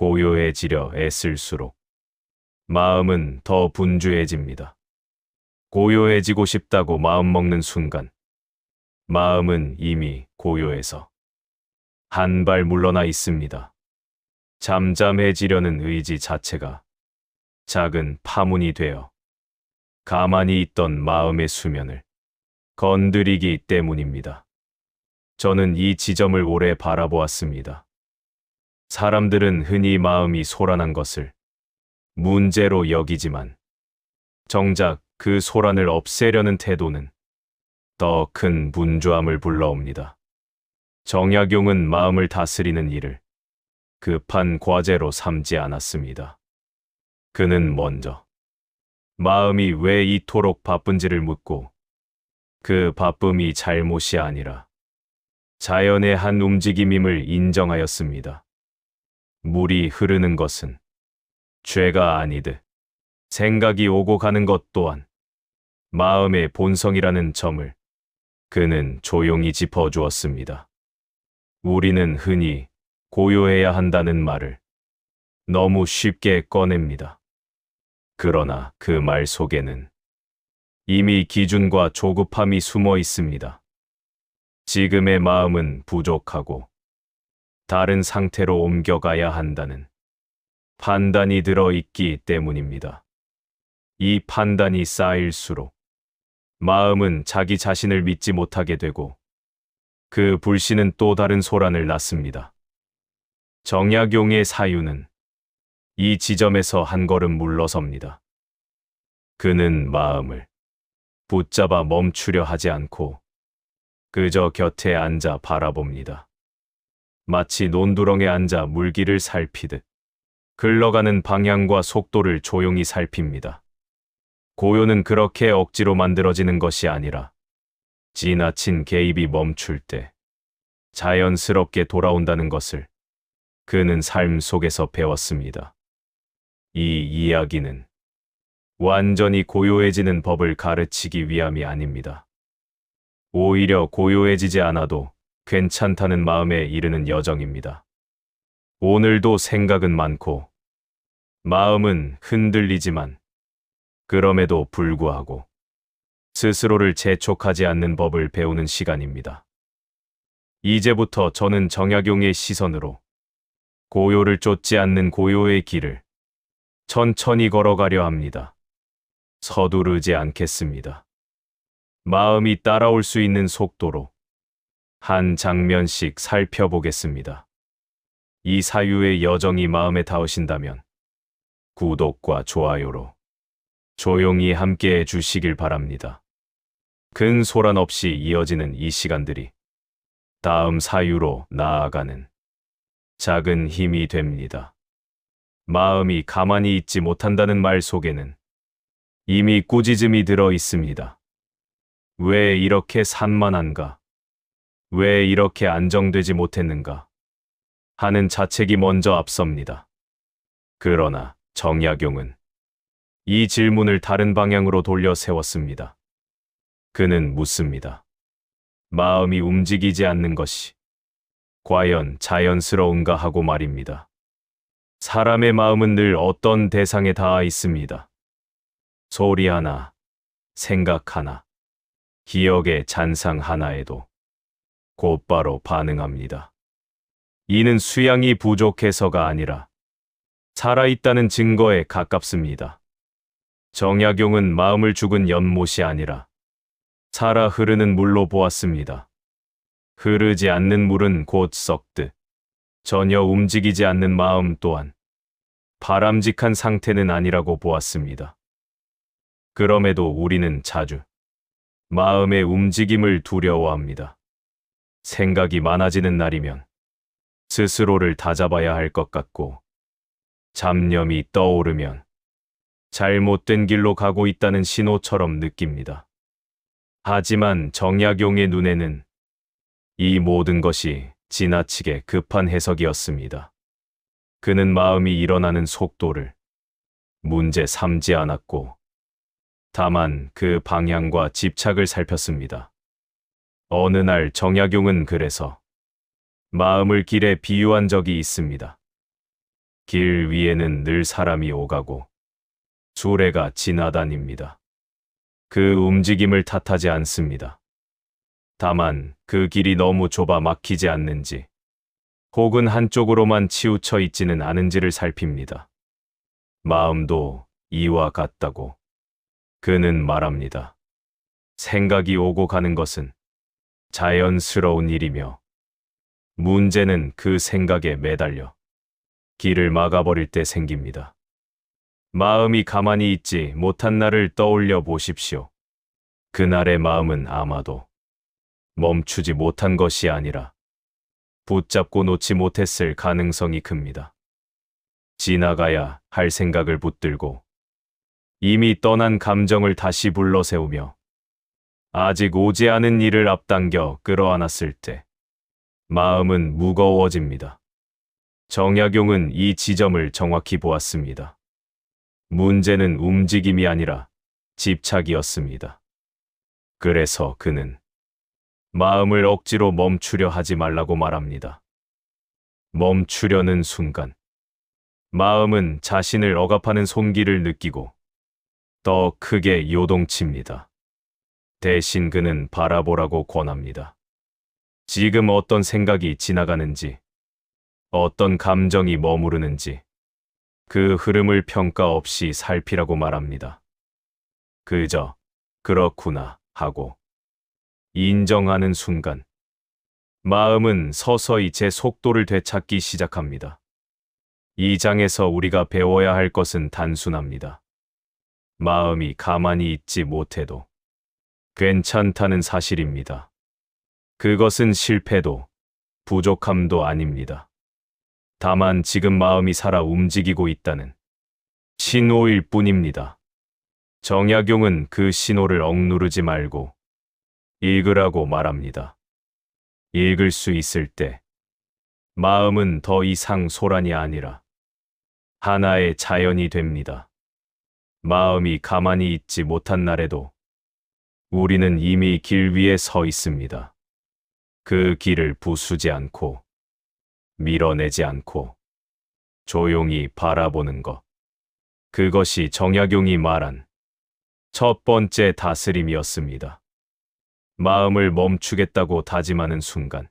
고요해지려 애쓸수록 마음은 더 분주해집니다. 고요해지고 싶다고 마음먹는 순간 마음은 이미 고요해서 한 발 물러나 있습니다. 잠잠해지려는 의지 자체가 작은 파문이 되어 가만히 있던 마음의 수면을 건드리기 때문입니다. 저는 이 지점을 오래 바라보았습니다. 사람들은 흔히 마음이 소란한 것을 문제로 여기지만 정작 그 소란을 없애려는 태도는 더큰 분주함을 불러옵니다. 정약용은 마음을 다스리는 일을 급한 과제로 삼지 않았습니다. 그는 먼저 마음이 왜 이토록 바쁜지를 묻고 그 바쁨이 잘못이 아니라 자연의 한 움직임임을 인정하였습니다. 물이 흐르는 것은 죄가 아니듯 생각이 오고 가는 것 또한 마음의 본성이라는 점을 그는 조용히 짚어주었습니다. 우리는 흔히 고요해야 한다는 말을 너무 쉽게 꺼냅니다. 그러나 그 말 속에는 이미 기준과 조급함이 숨어 있습니다. 지금의 마음은 부족하고 다른 상태로 옮겨가야 한다는 판단이 들어 있기 때문입니다. 이 판단이 쌓일수록 마음은 자기 자신을 믿지 못하게 되고 그 불신은 또 다른 소란을 낳습니다. 정약용의 사유는 이 지점에서 한 걸음 물러섭니다. 그는 마음을 붙잡아 멈추려 하지 않고 그저 곁에 앉아 바라봅니다. 마치 논두렁에 앉아 물기를 살피듯 흘러가는 방향과 속도를 조용히 살핍니다. 고요는 그렇게 억지로 만들어지는 것이 아니라 지나친 개입이 멈출 때 자연스럽게 돌아온다는 것을 그는 삶 속에서 배웠습니다. 이 이야기는 완전히 고요해지는 법을 가르치기 위함이 아닙니다. 오히려 고요해지지 않아도 괜찮다는 마음에 이르는 여정입니다. 오늘도 생각은 많고 마음은 흔들리지만 그럼에도 불구하고 스스로를 재촉하지 않는 법을 배우는 시간입니다. 이제부터 저는 정약용의 시선으로 고요를 쫓지 않는 고요의 길을 천천히 걸어가려 합니다. 서두르지 않겠습니다. 마음이 따라올 수 있는 속도로 한 장면씩 살펴보겠습니다. 이 사유의 여정이 마음에 닿으신다면 구독과 좋아요로 조용히 함께 해 주시길 바랍니다. 큰 소란 없이 이어지는 이 시간들이 다음 사유로 나아가는 작은 힘이 됩니다. 마음이 가만히 있지 못한다는 말 속에는 이미 꾸짖음이 들어 있습니다. 왜 이렇게 산만한가? 왜 이렇게 안정되지 못했는가? 하는 자책이 먼저 앞섭니다. 그러나 정약용은 이 질문을 다른 방향으로 돌려 세웠습니다. 그는 묻습니다. 마음이 움직이지 않는 것이 과연 자연스러운가 하고 말입니다. 사람의 마음은 늘 어떤 대상에 닿아 있습니다. 소리 하나, 생각 하나, 기억의 잔상 하나에도 곧바로 반응합니다. 이는 수양이 부족해서가 아니라 살아있다는 증거에 가깝습니다. 정약용은 마음을 죽은 연못이 아니라 살아 흐르는 물로 보았습니다. 흐르지 않는 물은 곧 썩듯 전혀 움직이지 않는 마음 또한 바람직한 상태는 아니라고 보았습니다. 그럼에도 우리는 자주 마음의 움직임을 두려워합니다. 생각이 많아지는 날이면 스스로를 다잡아야 할 것 같고 잡념이 떠오르면 잘못된 길로 가고 있다는 신호처럼 느낍니다. 하지만 정약용의 눈에는 이 모든 것이 지나치게 급한 해석이었습니다. 그는 마음이 일어나는 속도를 문제 삼지 않았고 다만 그 방향과 집착을 살폈습니다. 어느 날 정약용은 그래서 마음을 길에 비유한 적이 있습니다. 길 위에는 늘 사람이 오가고 수레가 지나다닙니다. 그 움직임을 탓하지 않습니다. 다만 그 길이 너무 좁아 막히지 않는지 혹은 한쪽으로만 치우쳐 있지는 않은지를 살핍니다. 마음도 이와 같다고 그는 말합니다. 생각이 오고 가는 것은 자연스러운 일이며 문제는 그 생각에 매달려 길을 막아버릴 때 생깁니다. 마음이 가만히 있지 못한 날을 떠올려 보십시오. 그날의 마음은 아마도 멈추지 못한 것이 아니라 붙잡고 놓지 못했을 가능성이 큽니다. 지나가야 할 생각을 붙들고 이미 떠난 감정을 다시 불러세우며 아직 오지 않은 일을 앞당겨 끌어안았을 때 마음은 무거워집니다. 정약용은 이 지점을 정확히 보았습니다. 문제는 움직임이 아니라 집착이었습니다. 그래서 그는 마음을 억지로 멈추려 하지 말라고 말합니다. 멈추려는 순간 마음은 자신을 억압하는 손길을 느끼고 더 크게 요동칩니다. 대신 그는 바라보라고 권합니다. 지금 어떤 생각이 지나가는지, 어떤 감정이 머무르는지, 그 흐름을 평가 없이 살피라고 말합니다. 그저, 그렇구나, 하고, 인정하는 순간, 마음은 서서히 제 속도를 되찾기 시작합니다. 이 장에서 우리가 배워야 할 것은 단순합니다. 마음이 가만히 있지 못해도 괜찮다는 사실입니다. 그것은 실패도 부족함도 아닙니다. 다만 지금 마음이 살아 움직이고 있다는 신호일 뿐입니다. 정약용은 그 신호를 억누르지 말고 읽으라고 말합니다. 읽을 수 있을 때 마음은 더 이상 소란이 아니라 하나의 자연이 됩니다. 마음이 가만히 있지 못한 날에도 우리는 이미 길 위에 서 있습니다. 그 길을 부수지 않고 밀어내지 않고 조용히 바라보는 것. 그것이 정약용이 말한 첫 번째 다스림이었습니다. 마음을 멈추겠다고 다짐하는 순간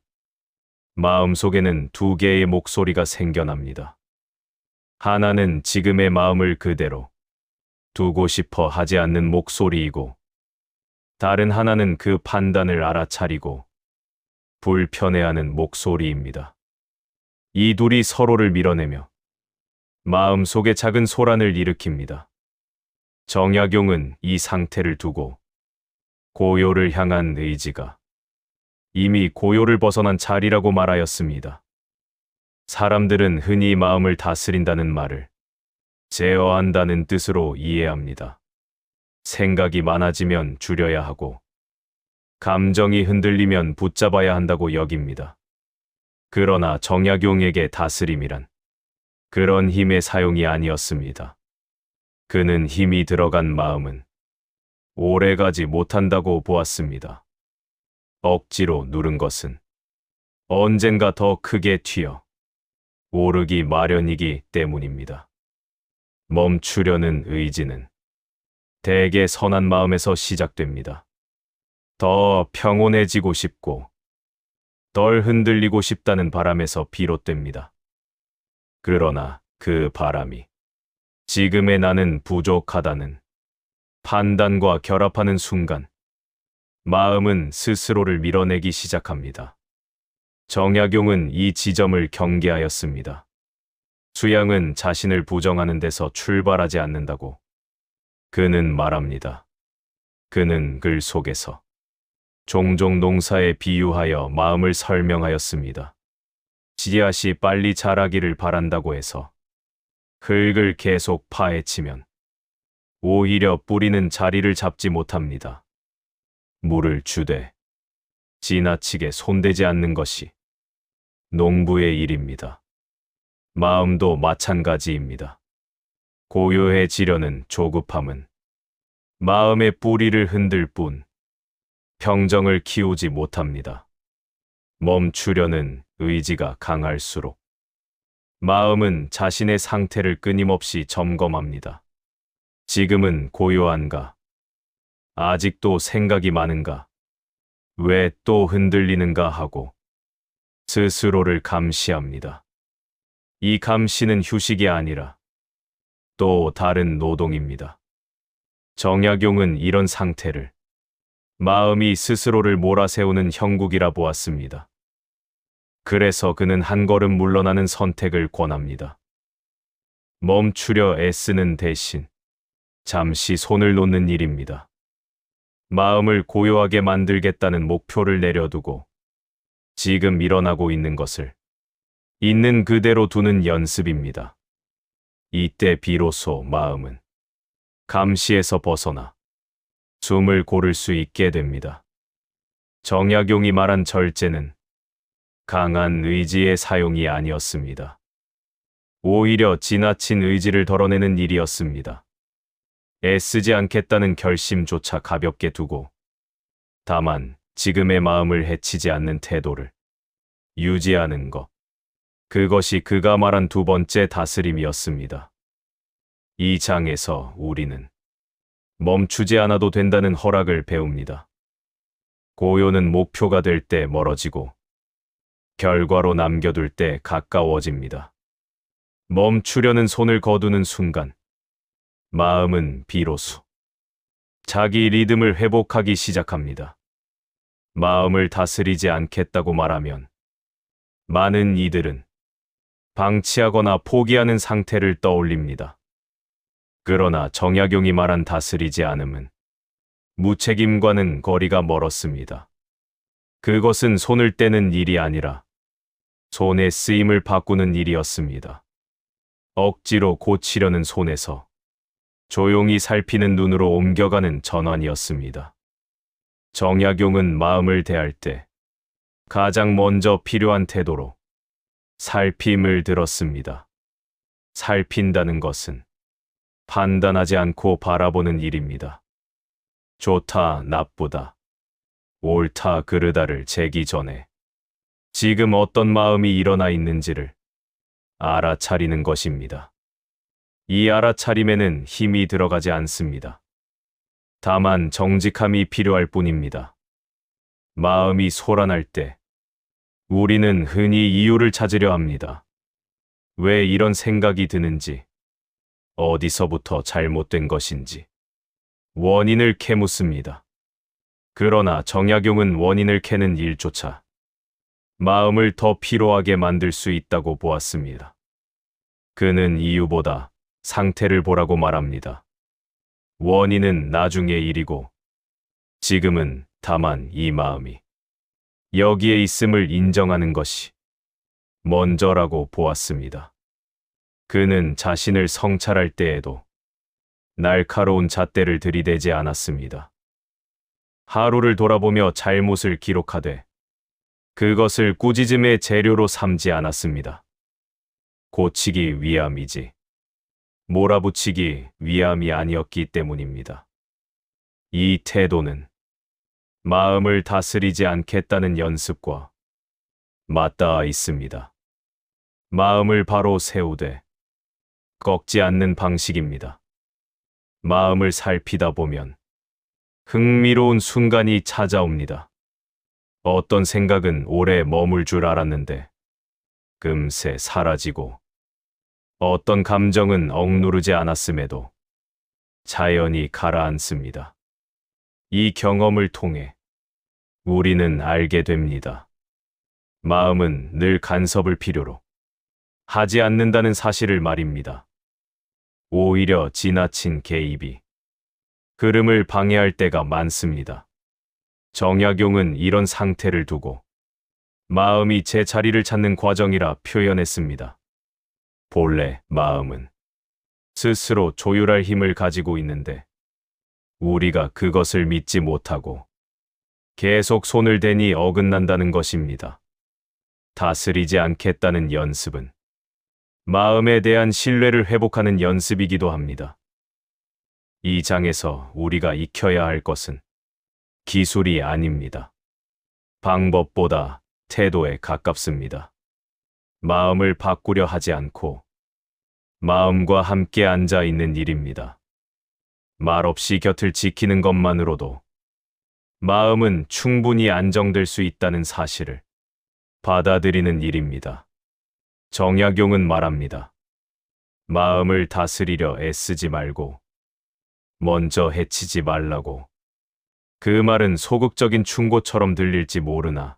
마음 속에는 두 개의 목소리가 생겨납니다. 하나는 지금의 마음을 그대로 두고 싶어 하지 않는 목소리이고 다른 하나는 그 판단을 알아차리고 불편해하는 목소리입니다. 이 둘이 서로를 밀어내며 마음 속에 작은 소란을 일으킵니다. 정약용은 이 상태를 두고 고요를 향한 의지가 이미 고요를 벗어난 자리라고 말하였습니다. 사람들은 흔히 마음을 다스린다는 말을 제어한다는 뜻으로 이해합니다. 생각이 많아지면 줄여야 하고, 감정이 흔들리면 붙잡아야 한다고 여깁니다. 그러나 정약용에게 다스림이란 그런 힘의 사용이 아니었습니다. 그는 힘이 들어간 마음은 오래가지 못한다고 보았습니다. 억지로 누른 것은 언젠가 더 크게 튀어 오르기 마련이기 때문입니다. 멈추려는 의지는 대개 선한 마음에서 시작됩니다. 더 평온해지고 싶고 덜 흔들리고 싶다는 바람에서 비롯됩니다. 그러나 그 바람이 지금의 나는 부족하다는 판단과 결합하는 순간 마음은 스스로를 밀어내기 시작합니다. 정약용은 이 지점을 경계하였습니다. 수양은 자신을 부정하는 데서 출발하지 않는다고 그는 말합니다. 그는 글 속에서 종종 농사에 비유하여 마음을 설명하였습니다. 씨앗이 빨리 자라기를 바란다고 해서 흙을 계속 파헤치면 오히려 뿌리는 자리를 잡지 못합니다. 물을 주되 지나치게 손대지 않는 것이 농부의 일입니다. 마음도 마찬가지입니다. 고요해지려는 조급함은 마음의 뿌리를 흔들 뿐 평정을 키우지 못합니다. 멈추려는 의지가 강할수록 마음은 자신의 상태를 끊임없이 점검합니다. 지금은 고요한가? 아직도 생각이 많은가? 왜 또 흔들리는가 하고 스스로를 감시합니다. 이 감시는 휴식이 아니라 또 다른 노동입니다. 정약용은 이런 상태를 마음이 스스로를 몰아세우는 형국이라 보았습니다. 그래서 그는 한 걸음 물러나는 선택을 권합니다. 멈추려 애쓰는 대신 잠시 손을 놓는 일입니다. 마음을 고요하게 만들겠다는 목표를 내려두고 지금 일어나고 있는 것을 있는 그대로 두는 연습입니다. 이때 비로소 마음은 감시에서 벗어나 숨을 고를 수 있게 됩니다. 정약용이 말한 절제는 강한 의지의 사용이 아니었습니다. 오히려 지나친 의지를 덜어내는 일이었습니다. 애쓰지 않겠다는 결심조차 가볍게 두고 다만 지금의 마음을 해치지 않는 태도를 유지하는 것. 그것이 그가 말한 두 번째 다스림이었습니다. 이 장에서 우리는 멈추지 않아도 된다는 허락을 배웁니다. 고요는 목표가 될 때 멀어지고 결과로 남겨둘 때 가까워집니다. 멈추려는 손을 거두는 순간 마음은 비로소 자기 리듬을 회복하기 시작합니다. 마음을 다스리지 않겠다고 말하면 많은 이들은 방치하거나 포기하는 상태를 떠올립니다. 그러나 정약용이 말한 다스리지 않음은 무책임과는 거리가 멀었습니다. 그것은 손을 떼는 일이 아니라 손의 쓰임을 바꾸는 일이었습니다. 억지로 고치려는 손에서 조용히 살피는 눈으로 옮겨가는 전환이었습니다. 정약용은 마음을 대할 때 가장 먼저 필요한 태도로 살핌을 들었습니다. 살핀다는 것은 판단하지 않고 바라보는 일입니다. 좋다, 나쁘다, 옳다, 그르다를 재기 전에 지금 어떤 마음이 일어나 있는지를 알아차리는 것입니다. 이 알아차림에는 힘이 들어가지 않습니다. 다만 정직함이 필요할 뿐입니다. 마음이 소란할 때 우리는 흔히 이유를 찾으려 합니다. 왜 이런 생각이 드는지, 어디서부터 잘못된 것인지 원인을 캐묻습니다. 그러나 정약용은 원인을 캐는 일조차 마음을 더 피로하게 만들 수 있다고 보았습니다. 그는 이유보다 상태를 보라고 말합니다. 원인은 나중의 일이고 지금은 다만 이 마음이 여기에 있음을 인정하는 것이 먼저라고 보았습니다. 그는 자신을 성찰할 때에도 날카로운 잣대를 들이대지 않았습니다. 하루를 돌아보며 잘못을 기록하되 그것을 꾸짖음의 재료로 삼지 않았습니다. 고치기 위함이지 몰아붙이기 위함이 아니었기 때문입니다. 이 태도는 마음을 다스리지 않겠다는 연습과 맞닿아 있습니다. 마음을 바로 세우되 꺾지 않는 방식입니다. 마음을 살피다 보면 흥미로운 순간이 찾아옵니다. 어떤 생각은 오래 머물 줄 알았는데 금세 사라지고 어떤 감정은 억누르지 않았음에도 자연히 가라앉습니다. 이 경험을 통해 우리는 알게 됩니다. 마음은 늘 간섭을 필요로 하지 않는다는 사실을 말입니다. 오히려 지나친 개입이 흐름을 방해할 때가 많습니다. 정약용은 이런 상태를 두고 마음이 제 자리를 찾는 과정이라 표현했습니다. 본래 마음은 스스로 조율할 힘을 가지고 있는데 우리가 그것을 믿지 못하고 계속 손을 대니 어긋난다는 것입니다. 다스리지 않겠다는 연습은 마음에 대한 신뢰를 회복하는 연습이기도 합니다. 이 장에서 우리가 익혀야 할 것은 기술이 아닙니다. 방법보다 태도에 가깝습니다. 마음을 바꾸려 하지 않고 마음과 함께 앉아 있는 일입니다. 말없이 곁을 지키는 것만으로도 마음은 충분히 안정될 수 있다는 사실을 받아들이는 일입니다. 정약용은 말합니다. 마음을 다스리려 애쓰지 말고 먼저 해치지 말라고. 그 말은 소극적인 충고처럼 들릴지 모르나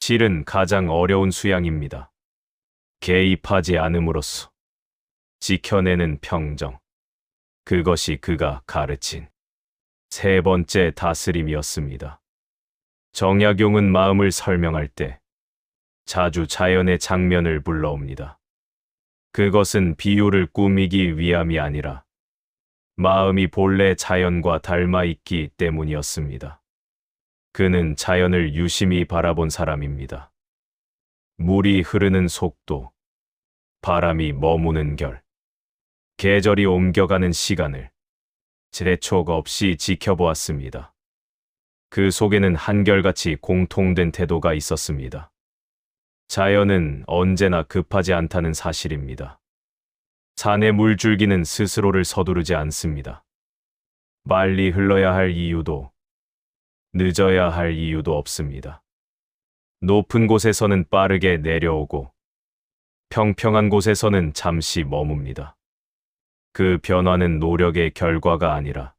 실은 가장 어려운 수양입니다. 개입하지 않음으로써 지켜내는 평정. 그것이 그가 가르친 세 번째 다스림이었습니다. 정약용은 마음을 설명할 때 자주 자연의 장면을 불러옵니다. 그것은 비유를 꾸미기 위함이 아니라 마음이 본래 자연과 닮아 있기 때문이었습니다. 그는 자연을 유심히 바라본 사람입니다. 물이 흐르는 속도, 바람이 머무는 결, 계절이 옮겨가는 시간을 재촉 없이 지켜보았습니다. 그 속에는 한결같이 공통된 태도가 있었습니다. 자연은 언제나 급하지 않다는 사실입니다. 산의 물줄기는 스스로를 서두르지 않습니다. 빨리 흘러야 할 이유도 늦어야 할 이유도 없습니다. 높은 곳에서는 빠르게 내려오고 평평한 곳에서는 잠시 머뭅니다. 그 변화는 노력의 결과가 아니라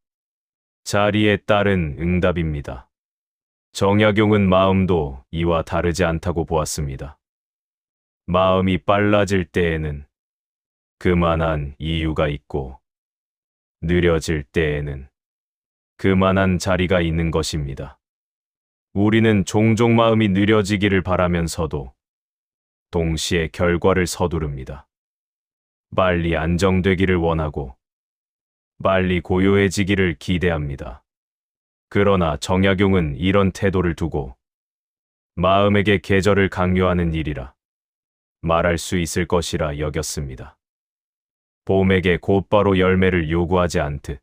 자리에 따른 응답입니다. 정약용은 마음도 이와 다르지 않다고 보았습니다. 마음이 빨라질 때에는 그만한 이유가 있고 느려질 때에는 그만한 자리가 있는 것입니다. 우리는 종종 마음이 느려지기를 바라면서도 동시에 결과를 서두릅니다. 빨리 안정되기를 원하고 빨리 고요해지기를 기대합니다. 그러나 정약용은 이런 태도를 두고 마음에게 계절을 강요하는 일이라 말할 수 있을 것이라 여겼습니다. 봄에게 곧바로 열매를 요구하지 않듯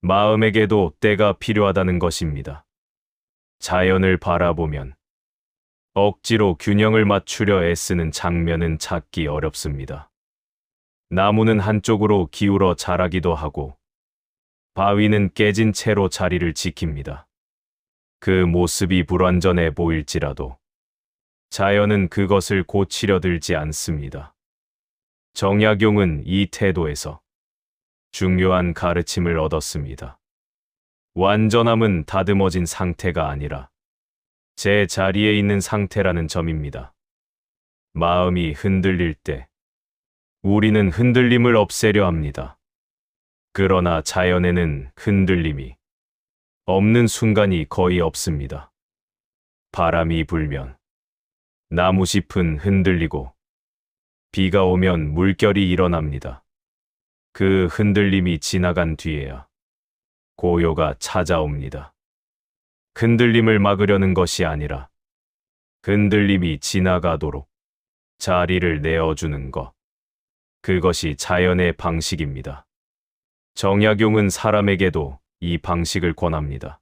마음에게도 때가 필요하다는 것입니다. 자연을 바라보면 억지로 균형을 맞추려 애쓰는 장면은 찾기 어렵습니다. 나무는 한쪽으로 기울어 자라기도 하고 바위는 깨진 채로 자리를 지킵니다. 그 모습이 불완전해 보일지라도 자연은 그것을 고치려 들지 않습니다. 정약용은 이 태도에서 중요한 가르침을 얻었습니다. 완전함은 다듬어진 상태가 아니라 제 자리에 있는 상태라는 점입니다. 마음이 흔들릴 때 우리는 흔들림을 없애려 합니다. 그러나 자연에는 흔들림이 없는 순간이 거의 없습니다. 바람이 불면 나무 잎은 흔들리고 비가 오면 물결이 일어납니다. 그 흔들림이 지나간 뒤에야 고요가 찾아옵니다. 흔들림을 막으려는 것이 아니라 흔들림이 지나가도록 자리를 내어주는 것. 그것이 자연의 방식입니다. 정약용은 사람에게도 이 방식을 권합니다.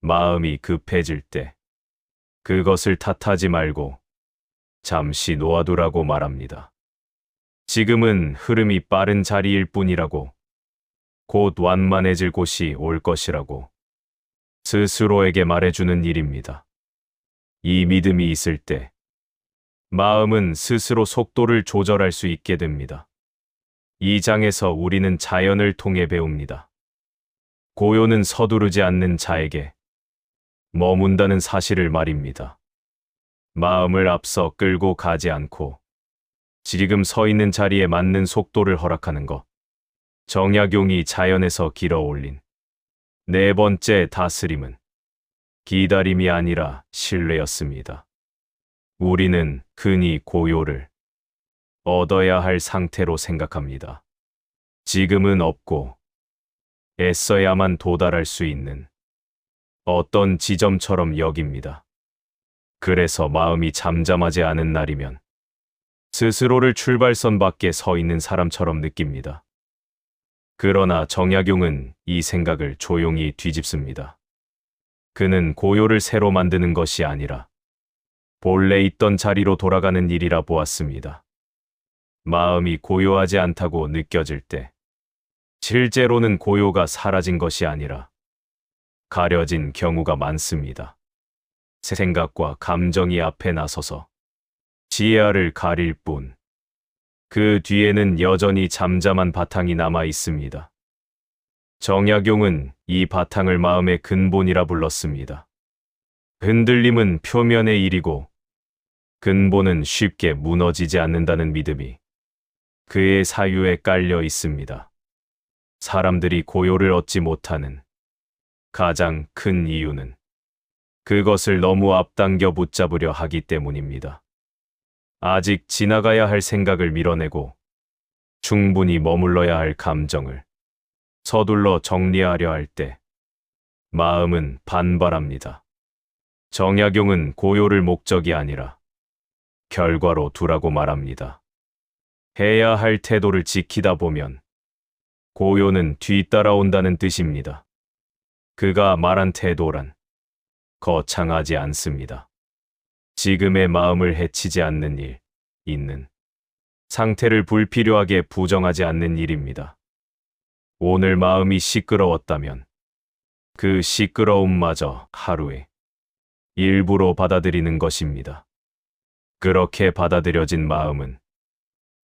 마음이 급해질 때 그것을 탓하지 말고 잠시 놓아두라고 말합니다. 지금은 흐름이 빠른 자리일 뿐이라고 곧 완만해질 곳이 올 것이라고 스스로에게 말해주는 일입니다. 이 믿음이 있을 때 마음은 스스로 속도를 조절할 수 있게 됩니다. 이 장에서 우리는 자연을 통해 배웁니다. 고요는 서두르지 않는 자에게 머문다는 사실을 말입니다. 마음을 앞서 끌고 가지 않고 지금 서 있는 자리에 맞는 속도를 허락하는 것. 정약용이 자연에서 길어 올린 네 번째 다스림은 기다림이 아니라 신뢰였습니다. 우리는 흔히 고요를 얻어야 할 상태로 생각합니다. 지금은 없고 애써야만 도달할 수 있는 어떤 지점처럼 여깁니다. 그래서 마음이 잠잠하지 않은 날이면 스스로를 출발선 밖에 서 있는 사람처럼 느낍니다. 그러나 정약용은 이 생각을 조용히 뒤집습니다. 그는 고요를 새로 만드는 것이 아니라 본래 있던 자리로 돌아가는 일이라 보았습니다. 마음이 고요하지 않다고 느껴질 때, 실제로는 고요가 사라진 것이 아니라 가려진 경우가 많습니다. 새 생각과 감정이 앞에 나서서 지혜를 가릴 뿐, 그 뒤에는 여전히 잠잠한 바탕이 남아 있습니다. 정약용은 이 바탕을 마음의 근본이라 불렀습니다. 흔들림은 표면의 일이고 근본은 쉽게 무너지지 않는다는 믿음이 그의 사유에 깔려 있습니다. 사람들이 고요를 얻지 못하는 가장 큰 이유는 그것을 너무 앞당겨 붙잡으려 하기 때문입니다. 아직 지나가야 할 생각을 밀어내고 충분히 머물러야 할 감정을 서둘러 정리하려 할 때 마음은 반발합니다. 정약용은 고요를 목적이 아니라 결과로 두라고 말합니다. 해야 할 태도를 지키다 보면 고요는 뒤따라온다는 뜻입니다. 그가 말한 태도란 거창하지 않습니다. 지금의 마음을 해치지 않는 일, 있는 상태를 불필요하게 부정하지 않는 일입니다. 오늘 마음이 시끄러웠다면 그 시끄러움마저 하루에 일부로 받아들이는 것입니다. 그렇게 받아들여진 마음은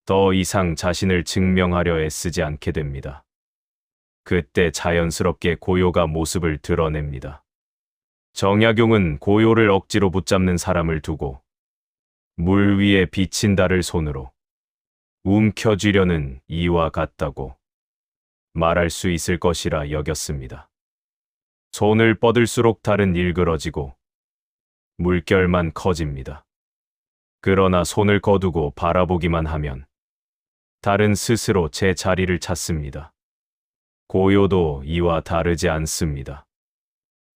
더 이상 자신을 증명하려 애쓰지 않게 됩니다. 그때 자연스럽게 고요가 모습을 드러냅니다. 정약용은 고요를 억지로 붙잡는 사람을 두고 물 위에 비친 달을 손으로 움켜쥐려는 이와 같다고 말할 수 있을 것이라 여겼습니다. 손을 뻗을수록 달은 일그러지고 물결만 커집니다. 그러나 손을 거두고 바라보기만 하면 달은 스스로 제 자리를 찾습니다. 고요도 이와 다르지 않습니다.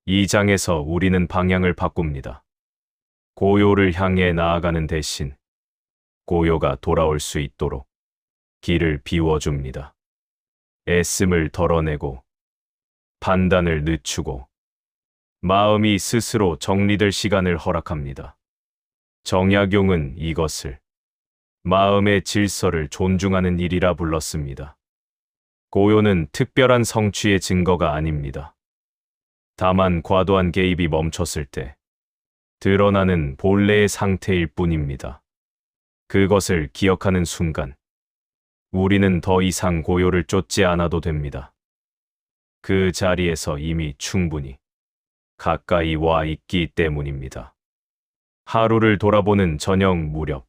이 장에서 우리는 방향을 바꿉니다. 고요를 향해 나아가는 대신 고요가 돌아올 수 있도록 길을 비워줍니다. 애씀을 덜어내고 판단을 늦추고 마음이 스스로 정리될 시간을 허락합니다. 정약용은 이것을 마음의 질서를 존중하는 일이라 불렀습니다. 고요는 특별한 성취의 증거가 아닙니다. 다만 과도한 개입이 멈췄을 때 드러나는 본래의 상태일 뿐입니다. 그것을 기억하는 순간 우리는 더 이상 고요를 쫓지 않아도 됩니다. 그 자리에서 이미 충분히 가까이 와 있기 때문입니다. 하루를 돌아보는 저녁 무렵,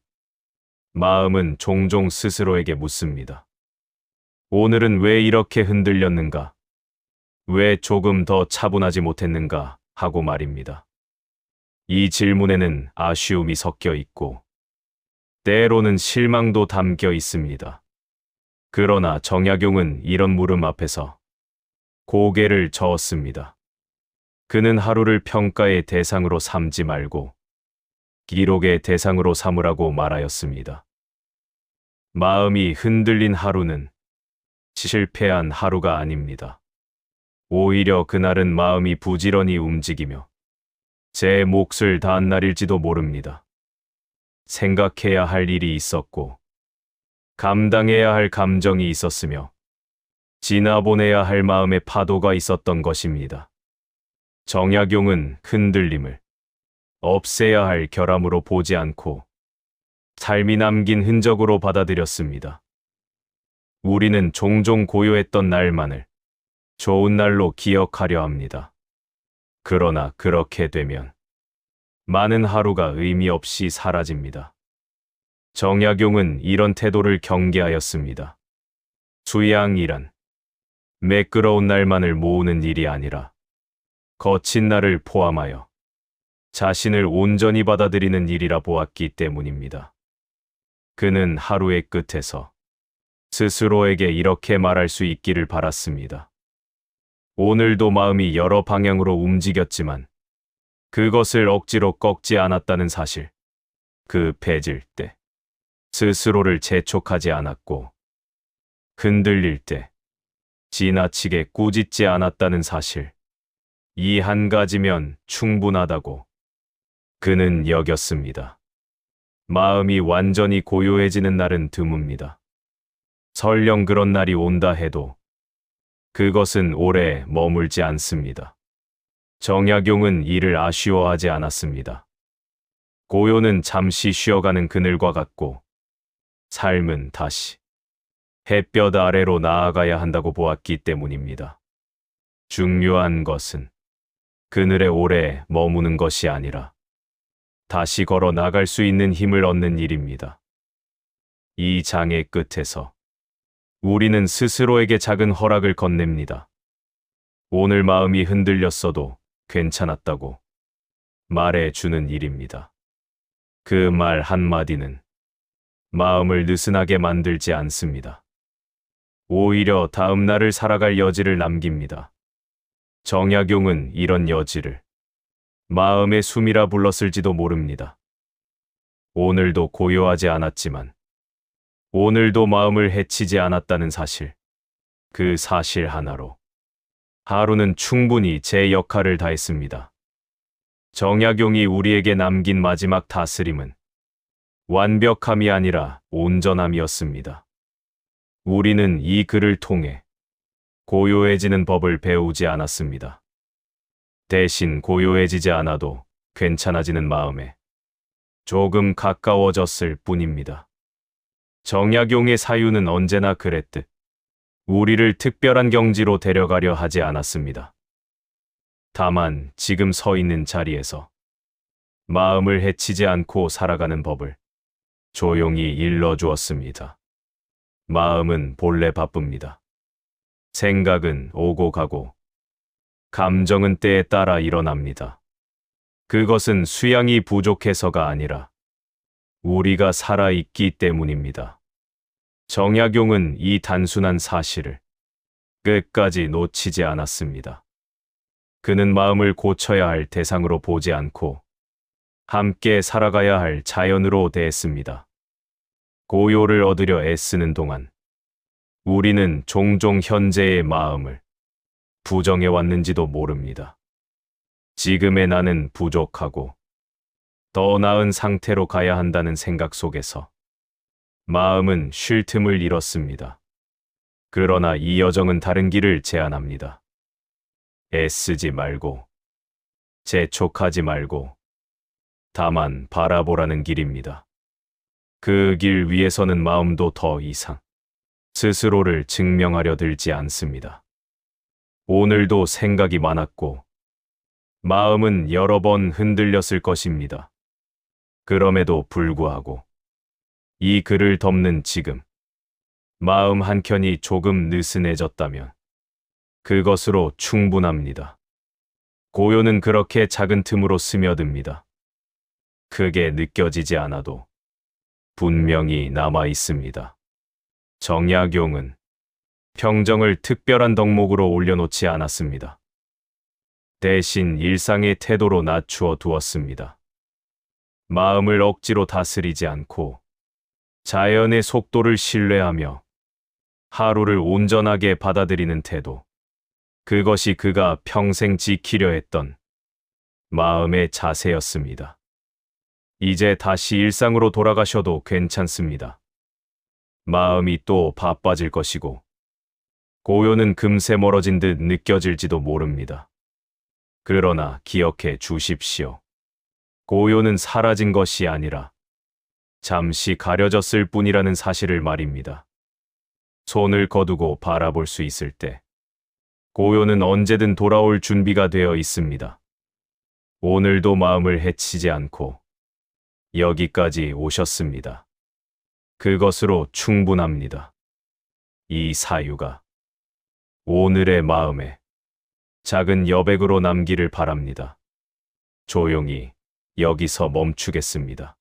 마음은 종종 스스로에게 묻습니다. 오늘은 왜 이렇게 흔들렸는가? 왜 조금 더 차분하지 못했는가? 하고 말입니다. 이 질문에는 아쉬움이 섞여 있고, 때로는 실망도 담겨 있습니다. 그러나 정약용은 이런 물음 앞에서 고개를 저었습니다. 그는 하루를 평가의 대상으로 삼지 말고 기록의 대상으로 삼으라고 말하였습니다. 마음이 흔들린 하루는 실패한 하루가 아닙니다. 오히려 그날은 마음이 부지런히 움직이며 제 몫을 다한 날일지도 모릅니다. 생각해야 할 일이 있었고, 감당해야 할 감정이 있었으며, 지나보내야 할 마음의 파도가 있었던 것입니다. 정약용은 흔들림을 없애야 할 결함으로 보지 않고 삶이 남긴 흔적으로 받아들였습니다. 우리는 종종 고요했던 날만을 좋은 날로 기억하려 합니다. 그러나 그렇게 되면 많은 하루가 의미 없이 사라집니다. 정약용은 이런 태도를 경계하였습니다. 수양이란 매끄러운 날만을 모으는 일이 아니라 거친 날을 포함하여 자신을 온전히 받아들이는 일이라 보았기 때문입니다. 그는 하루의 끝에서 스스로에게 이렇게 말할 수 있기를 바랐습니다. 오늘도 마음이 여러 방향으로 움직였지만 그것을 억지로 꺾지 않았다는 사실. 그 패질 때 스스로를 재촉하지 않았고 흔들릴 때 지나치게 꾸짖지 않았다는 사실. 이 한 가지면 충분하다고 그는 여겼습니다. 마음이 완전히 고요해지는 날은 드뭅니다. 설령 그런 날이 온다 해도 그것은 오래 머물지 않습니다. 정약용은 이를 아쉬워하지 않았습니다. 고요는 잠시 쉬어가는 그늘과 같고 삶은 다시 햇볕 아래로 나아가야 한다고 보았기 때문입니다. 중요한 것은 그늘에 오래 머무는 것이 아니라 다시 걸어 나갈 수 있는 힘을 얻는 일입니다. 이 장의 끝에서 우리는 스스로에게 작은 허락을 건넵니다. 오늘 마음이 흔들렸어도 괜찮았다고 말해 주는 일입니다. 그 말 한마디는 마음을 느슨하게 만들지 않습니다. 오히려 다음 날을 살아갈 여지를 남깁니다. 정약용은 이런 여지를 마음의 숨이라 불렀을지도 모릅니다. 오늘도 고요하지 않았지만 오늘도 마음을 해치지 않았다는 사실. 그 사실 하나로 하루는 충분히 제 역할을 다했습니다. 정약용이 우리에게 남긴 마지막 다스림은 완벽함이 아니라 온전함이었습니다. 우리는 이 글을 통해 고요해지는 법을 배우지 않았습니다. 대신 고요해지지 않아도 괜찮아지는 마음에 조금 가까워졌을 뿐입니다. 정약용의 사유는 언제나 그랬듯 우리를 특별한 경지로 데려가려 하지 않았습니다. 다만 지금 서 있는 자리에서 마음을 해치지 않고 살아가는 법을 조용히 일러주었습니다. 마음은 본래 바쁩니다. 생각은 오고 가고 감정은 때에 따라 일어납니다. 그것은 수양이 부족해서가 아니라 우리가 살아있기 때문입니다. 정약용은 이 단순한 사실을 끝까지 놓치지 않았습니다. 그는 마음을 고쳐야 할 대상으로 보지 않고 함께 살아가야 할 자연으로 대했습니다. 고요를 얻으려 애쓰는 동안 우리는 종종 현재의 마음을 부정해 왔는지도 모릅니다. 지금의 나는 부족하고 더 나은 상태로 가야 한다는 생각 속에서 마음은 쉴 틈을 잃었습니다. 그러나 이 여정은 다른 길을 제안합니다. 애쓰지 말고, 재촉하지 말고, 다만 바라보라는 길입니다. 그 길 위에서는 마음도 더 이상 스스로를 증명하려 들지 않습니다. 오늘도 생각이 많았고, 마음은 여러 번 흔들렸을 것입니다. 그럼에도 불구하고 이 글을 덮는 지금 마음 한켠이 조금 느슨해졌다면 그것으로 충분합니다. 고요는 그렇게 작은 틈으로 스며듭니다. 크게 느껴지지 않아도 분명히 남아 있습니다. 정약용은 평정을 특별한 덕목으로 올려놓지 않았습니다. 대신 일상의 태도로 낮추어 두었습니다. 마음을 억지로 다스리지 않고 자연의 속도를 신뢰하며 하루를 온전하게 받아들이는 태도. 그것이 그가 평생 지키려 했던 마음의 자세였습니다. 이제 다시 일상으로 돌아가셔도 괜찮습니다. 마음이 또 바빠질 것이고, 고요는 금세 멀어진 듯 느껴질지도 모릅니다. 그러나 기억해 주십시오. 고요는 사라진 것이 아니라 잠시 가려졌을 뿐이라는 사실을 말입니다. 손을 거두고 바라볼 수 있을 때 고요는 언제든 돌아올 준비가 되어 있습니다. 오늘도 마음을 해치지 않고 여기까지 오셨습니다. 그것으로 충분합니다. 이 사유가 오늘의 마음에 작은 여백으로 남기를 바랍니다. 조용히 여기서 멈추겠습니다.